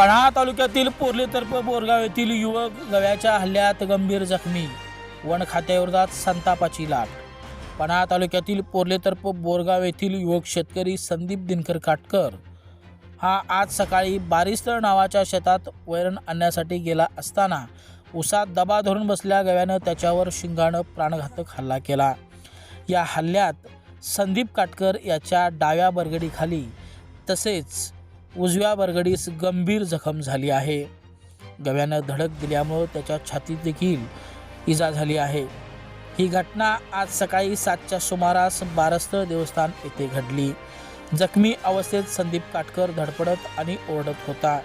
पन्हाळा तालुक्यातील पोर्ली तर्फ बोरगाव येथील युवक गव्याच्या हल्ल्यात गंभीर जखमी. वन खात्याविरोधात संतापाची लाट. पन्हाळा तालुक्यातील पोर्ले तर्फ बोरगाव येथील युवक शेतकरी संदीप दिनकर काटकर हा आज सकाळी बारिस्तर नावाच्या शेतात वैरण आणण्यासाठी गेला असताना उसात दबा धरून बसल्या गव्यानं त्याच्यावर शिंगानं प्राणघातक हल्ला केला. या हल्ल्यात संदीप काटकर याच्या डाव्या बरगडीखाली तसेच उजव्या बरगडीस गंभीर जखम झाली आहे. गव्यानं धडक दिल्यामुळं त्याच्या छातीत देखील इजा झाली आहे. ही घटना आज सकाळी सातच्या सुमारास बारस्तर देवस्थान येथे घडली. जखमी अवस्थेत संदीप काटकर धडपडत आणि ओरडत होता.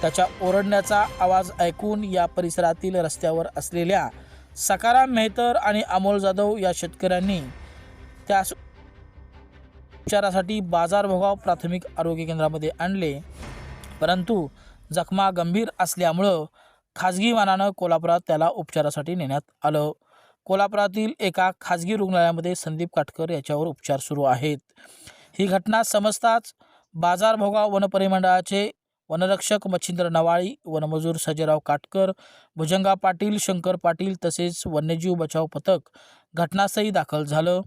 त्याच्या ओरडण्याचा आवाज ऐकून या परिसरातील रस्त्यावर असलेल्या सकाराम मेहतर आणि अमोल जाधव या शेतकऱ्यांनी त्यास उपचारासाठी बाजारभोगाव प्राथमिक आरोग्य केंद्रामध्ये आणले. परंतु जखमा गंभीर असल्यामुळं खाजगी वाहनानं कोल्हापुरात त्याला उपचारासाठी नेण्यात आलं. कोल्हापुरातील एका खाजगी रुग्णालयामध्ये संदीप काटकर याच्यावर उपचार सुरू आहेत. ही घटना समजताच बाजारभोगाव वनपरिमंडळाचे वनरक्षक मच्छिंद्र नवाळी वनमजूर सजयराव काटकर भुजंगा पाटील शंकर पाटील तसेच वन्यजीव बचाव पथक घटनास्थळी दाखल झालं.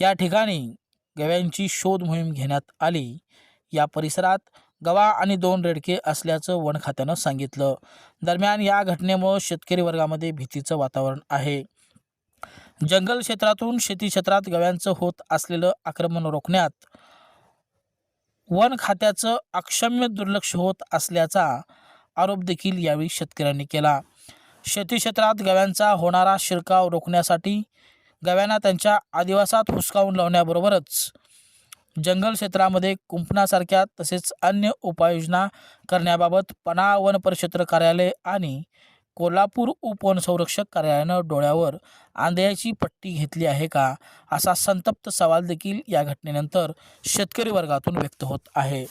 या ठिकाणी गव्यांची शोध मोहीम घेण्यात आली. या परिसरात गवा आणि दोन रेडके असल्याचं वन खात्यानं सांगितलं. दरम्यान या घटनेमुळं शेतकरी वर्गामध्ये भीतीचं वातावरण आहे. जंगल क्षेत्रातून शेती क्षेत्रात गव्यांचं होत असलेलं आक्रमण रोखण्यात वन खात्याचं अक्षम्य दुर्लक्ष होत असल्याचा आरोप देखील यावेळी शेतकऱ्यांनी केला. शेती क्षेत्रात गव्यांचा होणारा शिरकाव रोखण्यासाठी गव्यांना त्यांच्या आदिवासात हुसकावून लावण्याबरोबरच जंगल क्षेत्रामध्ये कुंपणासारख्या तसेच अन्य उपाययोजना करण्याबाबत पणा वन परिक्षेत्र कार्यालय आणि कोल्हापूर उपवन संरक्षक कार्यालयानं डोळ्यावर आंधळ्याची पट्टी घेतली आहे का असा संतप्त सवाल देखील या घटनेनंतर शेतकरी वर्गातून व्यक्त होत आहे.